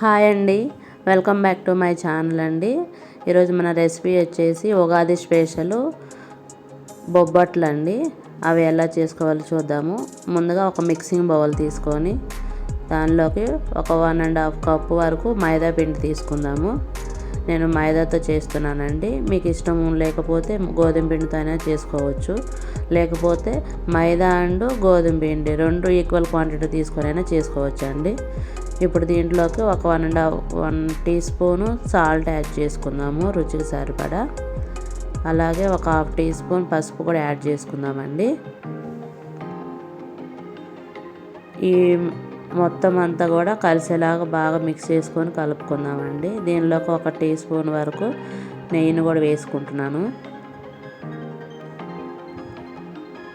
Hi అండి. Welcome back to my channel అండి. ఈరోజు మన రెసిపీ వచ్చేసి ఉగాది స్పెషల్ బొబ్బట్లు అండి. అవి ఎలా చేసుకోవాలో చూద్దాము. ముందుగా ఒక మిక్సింగ్ బౌల్ తీసుకొని దానిలోకి ఒక వన్ అండ్ హాఫ్ కప్ వరకు మైదా పిండి తీసుకుందాము. నేను మైదాతో చేస్తున్నానండి. మీకు ఇష్టం లేకపోతే గోధుమ పిండితో అయినా చేసుకోవచ్చు. లేకపోతే మైదా అండ్ గోధుమ పిండి రెండు ఈక్వల్ క్వాంటిటీ తీసుకొని అయినా చేసుకోవచ్చు అండి ఇప్పుడు దీంట్లోకి ఒక one and half one teaspoon salt add చేసుకుందాము రుచికి సరిపడా. అలాగే ఒక హాఫ్ టీ స్పూన్ పసుపు కూడా యాడ్ చేసుకుందామండి. ఈ మొత్తం అంతా కూడా కలిసేలాగా బాగా మిక్స్ చేసుకొని కలుపుకుందామండి. దీనిలోకి ఒక టీ స్పూన్ వరకు నెయ్యిని కూడా వేసుకుంటున్నాను.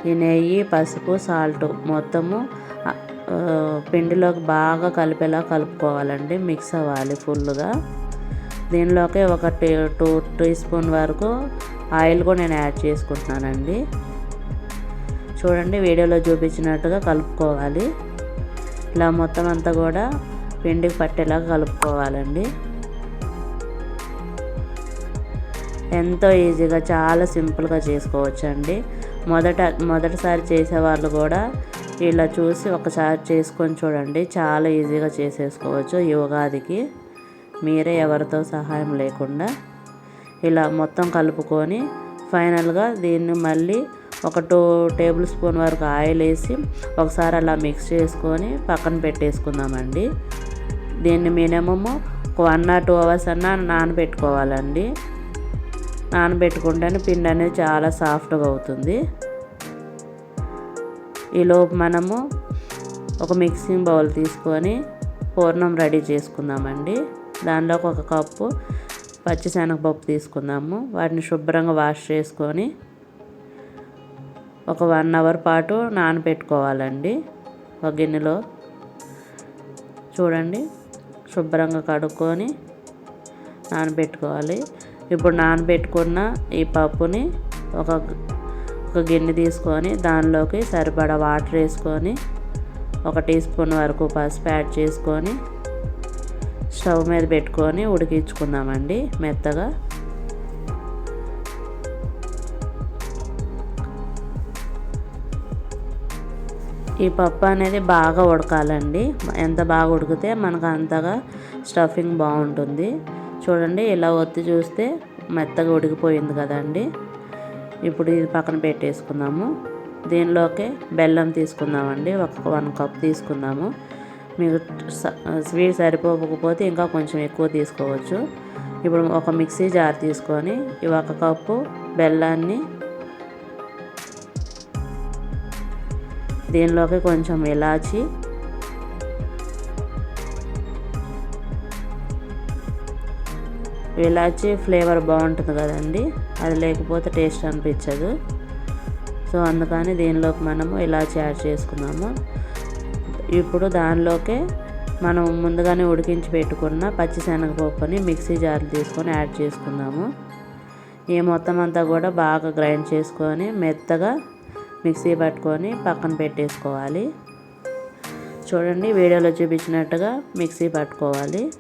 ఈ నెయ్యి పసుపు సాల్ట్ మొత్తము పిండిలోకి బాగా కలిపేలా కలుపుకోవాలండి. మిక్స్ అవ్వాలి ఫుల్గా దీనిలోకి ఒక టీ టూ టీ స్పూన్ వరకు ఆయిల్ కూడా నేను యాడ్ చేసుకుంటున్నానండి. చూడండి వీడియోలో చూపించినట్టుగా కలుపుకోవాలి. ఇలా మొత్తం అంతా కూడా పిండికి పట్టేలాగా కలుపుకోవాలండి. ఎంతో ఈజీగా చాలా సింపుల్గా చేసుకోవచ్చండి. మొదట మొదటిసారి చేసేవాళ్ళు కూడా ఇలా చూసి ఒకసారి చేసుకొని చూడండి. చాలా ఈజీగా చేసేసుకోవచ్చు ఈ ఉగాదికి మీరే ఎవరితో సహాయం లేకుండా ఇలా మొత్తం కలుపుకొని ఫైనల్గా దీన్ని మళ్ళీ ఒక టూ టేబుల్ స్పూన్ వరకు ఆయిల్ వేసి ఒకసారి అలా మిక్స్ చేసుకొని పక్కన పెట్టేసుకుందామండి. దీన్ని minimum one or two hours అన్నా నానబెట్టుకోవాలండి. నానబెట్టుకుంటేనే పిండి అనేది చాలా సాఫ్ట్గా అవుతుంది. ఈలోపు మనము ఒక మిక్సింగ్ బౌల్ తీసుకొని పూర్ణం రెడీ చేసుకుందామండి. దానిలోకి ఒక కప్పు పచ్చిశనగపప్పు తీసుకుందాము. వాటిని శుభ్రంగా వాష్ చేసుకొని ఒక వన్ అవర్ పాటు నానబెట్టుకోవాలండి. ఒక గిన్నెలో చూడండి శుభ్రంగా కడుక్కొని నానబెట్టుకోవాలి. ఇప్పుడు నానబెట్టుకున్న ఈ పప్పుని ఒక ఒక గిన్నె తీసుకొని దానిలోకి సరిపడా వాటర్ వేసుకొని ఒక టీ స్పూన్ వరకు పసుపు యాడ్ చేసుకొని స్టవ్ మీద పెట్టుకొని ఉడికించుకుందామండి మెత్తగా. ఈ పప్పు అనేది బాగా ఉడకాలండి. ఎంత బాగా ఉడికితే మనకు అంతగా స్టఫింగ్ బాగుంటుంది. చూడండి ఇలా ఒత్తి చూస్తే మెత్తగా ఉడికిపోయింది కదండి. ఇప్పుడు ఇది పక్కన పెట్టేసుకుందాము. దీనిలోకి బెల్లం తీసుకుందామండి. ఒక వన్ కప్ తీసుకుందాము. మీకు స్వీట్ సరిపోకపోతే ఇంకా కొంచెం ఎక్కువ తీసుకోవచ్చు. ఇప్పుడు ఒక మిక్సీ జార్ తీసుకొని ఈ ఒక కప్పు బెల్లాన్ని దీనిలోకి కొంచెం ఇలాచి ఇలాచి ఫ్లేవర్ బాగుంటుంది కదండి. అది లేకపోతే టేస్ట్ అనిపించదు. సో అందుకని దీనిలోకి మనము ఇలాచి యాడ్ చేసుకున్నాము. ఇప్పుడు దానిలోకే మనం ముందుగానే ఉడికించి పెట్టుకున్న పచ్చిశనగపప్పుని మిక్సీ జార్లు తీసుకొని యాడ్ చేసుకుందాము. ఈ మొత్తం అంతా కూడా బాగా గ్రైండ్ చేసుకొని మెత్తగా మిక్సీ పట్టుకొని పక్కన పెట్టేసుకోవాలి. చూడండి వీడియోలో చూపించినట్టుగా మిక్సీ పట్టుకోవాలి.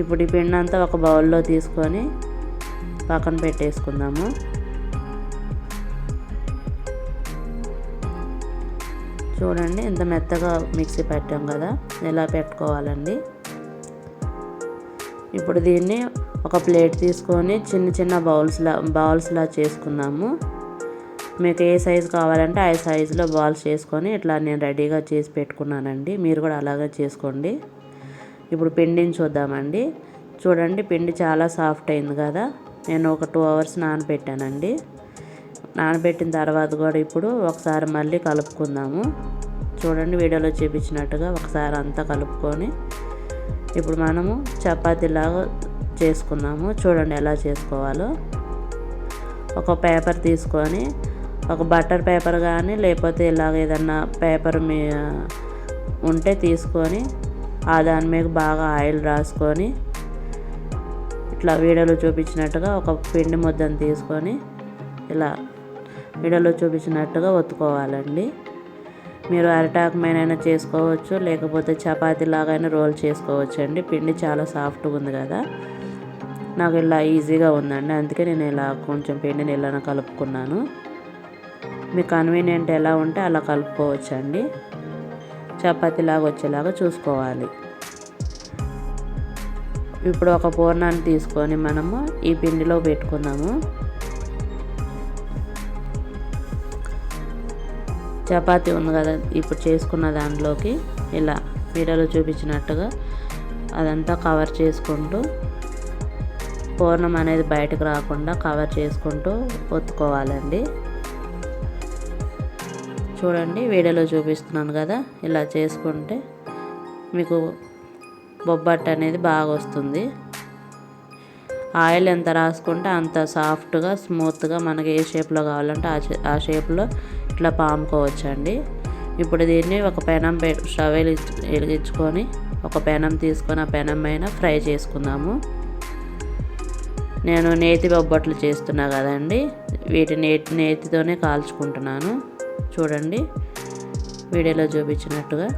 ఇప్పుడు ఈ పిండి అంతా ఒక బౌల్లో తీసుకొని పక్కన పెట్టేసుకుందాము. చూడండి ఇంత మెత్తగా మిక్సీ పెట్టాం కదా ఇలా పెట్టుకోవాలండి. ఇప్పుడు దీన్ని ఒక ప్లేట్ తీసుకొని చిన్న చిన్న బౌల్స్లా బౌల్స్లా చేసుకుందాము. మీకు ఏ సైజు కావాలంటే ఆ సైజులో బాల్స్ చేసుకొని ఇట్లా నేను రెడీగా చేసి పెట్టుకున్నానండి. మీరు కూడా అలాగే చేసుకోండి. ఇప్పుడు పిండిని చూద్దామండి. చూడండి పిండి చాలా సాఫ్ట్ అయింది కదా. నేను ఒక టూ అవర్స్ నానబెట్టానండి. నానబెట్టిన తర్వాత కూడా ఇప్పుడు ఒకసారి మళ్ళీ కలుపుకుందాము. చూడండి వీడియోలో చూపించినట్టుగా ఒకసారి అంతా కలుపుకొని ఇప్పుడు మనము చపాతీలాగా చేసుకుందాము చూడండి ఎలా చేసుకోవాలో. ఒక పేపర్ తీసుకొని ఒక బటర్ పేపర్ కానీ లేకపోతే ఇలాగ ఏదన్నా పేపర్ మీ ఉంటే తీసుకొని ఆ దాని మీద బాగా ఆయిల్ రాసుకొని ఇట్లా వీడియోలో చూపించినట్టుగా ఒక పిండి ముద్దను తీసుకొని ఇలా వీడియోలో చూపించినట్టుగా ఒత్తుకోవాలండి. మీరు అరిటాకు మీనైనా చేసుకోవచ్చు లేకపోతే చపాతీ లాగైనా రోల్ చేసుకోవచ్చు అండి పిండి చాలా సాఫ్ట్గా ఉంది కదా. నాకు ఇలా ఈజీగా ఉందండి. అందుకే నేను ఇలా కొంచెం పిండిని ఇలా కలుపుకున్నాను. మీ కన్వీనియంట్ ఎలా ఉంటే అలా కలుపుకోవచ్చండి. చపాతీలాగా వచ్చేలాగా చూసుకోవాలి. ఇప్పుడు ఒక పూర్ణాన్ని తీసుకొని మనము ఈ పిండిలో పెట్టుకున్నాము చపాతీ ఉంది కదా ఇప్పుడు చేసుకున్న దాంట్లోకి ఇలా వీడియోలో చూపించినట్టుగా అదంతా కవర్ చేసుకుంటూ పూర్ణం అనేది బయటకు రాకుండా కవర్ చేసుకుంటూ ఒత్తుకోవాలండి. చూడండి వీడియోలో చూపిస్తున్నాను కదా ఇలా చేసుకుంటే మీకు బొబ్బట్టు అనేది బాగా వస్తుంది. ఆయిల్ ఎంత రాసుకుంటే అంత సాఫ్ట్గా స్మూత్గా మనకి ఏ షేప్లో కావాలంటే ఆ షేప్లో ఇట్లా పాముకోవచ్చండి. ఇప్పుడు దీన్ని ఒక పెనం పె స్టవ్ వెలిగించుకొని ఒక పెనం తీసుకొని ఆ పెనం పైన ఫ్రై చేసుకుందాము. నేను నేతి బొబ్బట్లు చేస్తున్నా కదండి వీటి నేతి నేతితోనే కాల్చుకుంటున్నాను. చూడండి. వీడియోలో చూపించినట్టుగా.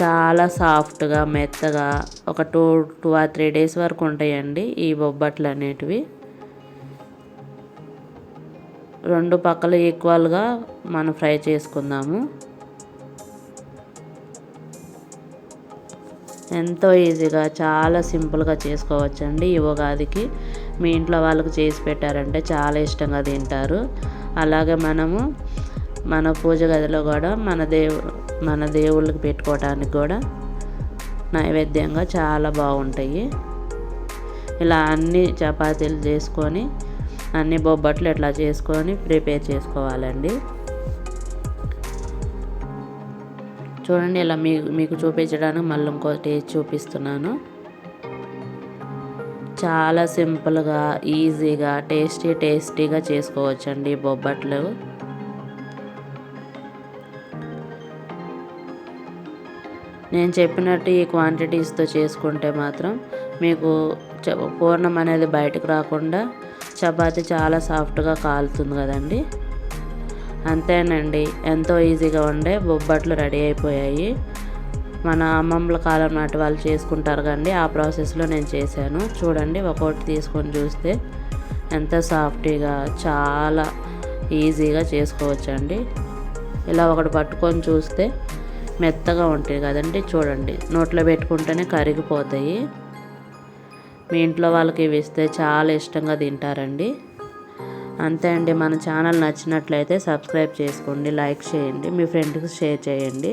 చాలా సాఫ్ట్గా మెత్తగా ఒక two two or three days వరకు ఉంటాయండి ఈ బొబ్బట్లు అనేటివి. రెండు పక్కలు ఈక్వల్గా మనం ఫ్రై చేసుకుందాము. ఎంతో ఈజీగా చాలా సింపుల్గా చేసుకోవచ్చండి ఈ ఉగాదికి. మీ ఇంట్లో వాళ్ళకి చేసి పెట్టారంటే చాలా ఇష్టంగా తింటారు. అలాగే మనము మన పూజ గదిలో కూడా మన దేవు మన దేవుళ్ళకి పెట్టుకోవడానికి కూడా నైవేద్యంగా చాలా బాగుంటాయి. ఇలా అన్ని చపాతీలు చేసుకొని అన్ని బొబ్బట్లు ఇట్లా చేసుకొని ప్రిపేర్ చేసుకోవాలండి. చూడండి ఇలా మీ మీకు చూపించడానికి మళ్ళీ ఇంకోటి చూపిస్తున్నాను. చాలా సింపుల్గా ఈజీగా టేస్టీ టేస్టీగా చేసుకోవచ్చండి బొబ్బట్లు. నేను చెప్పినట్టు ఈ క్వాంటిటీస్తో చేసుకుంటే మాత్రం మీకు పూర్ణం అనేది బయటకు రాకుండా చపాతి చాలా సాఫ్ట్గా కాలుతుంది కదండి. అంతేనండి ఎంతో ఈజీగా ఉండే బొబ్బట్లు రెడీ అయిపోయాయి. మన అమ్మమ్మల కాలం నాటి వాళ్ళు చేసుకుంటారు కండి ఆ ప్రాసెస్లో నేను చేశాను. చూడండి ఒక్కొక్కటి తీసుకొని చూస్తే ఎంత సాఫ్టీగా చాలా ఈజీగా చేసుకోవచ్చండి. ఇలా ఒకటి పట్టుకొని చూస్తే మెత్తగా ఉంటాయి కదండి చూడండి. నోట్లో పెట్టుకుంటేనే కరిగిపోతాయి. మీ ఇంట్లో వాళ్ళకి ఇవి ఇస్తే చాలా ఇష్టంగా తింటారండి. అంతే అండి మన ఛానల్ నచ్చినట్లయితే సబ్స్క్రైబ్ చేసుకోండి లైక్ చేయండి మీ ఫ్రెండ్కి షేర్ చేయండి.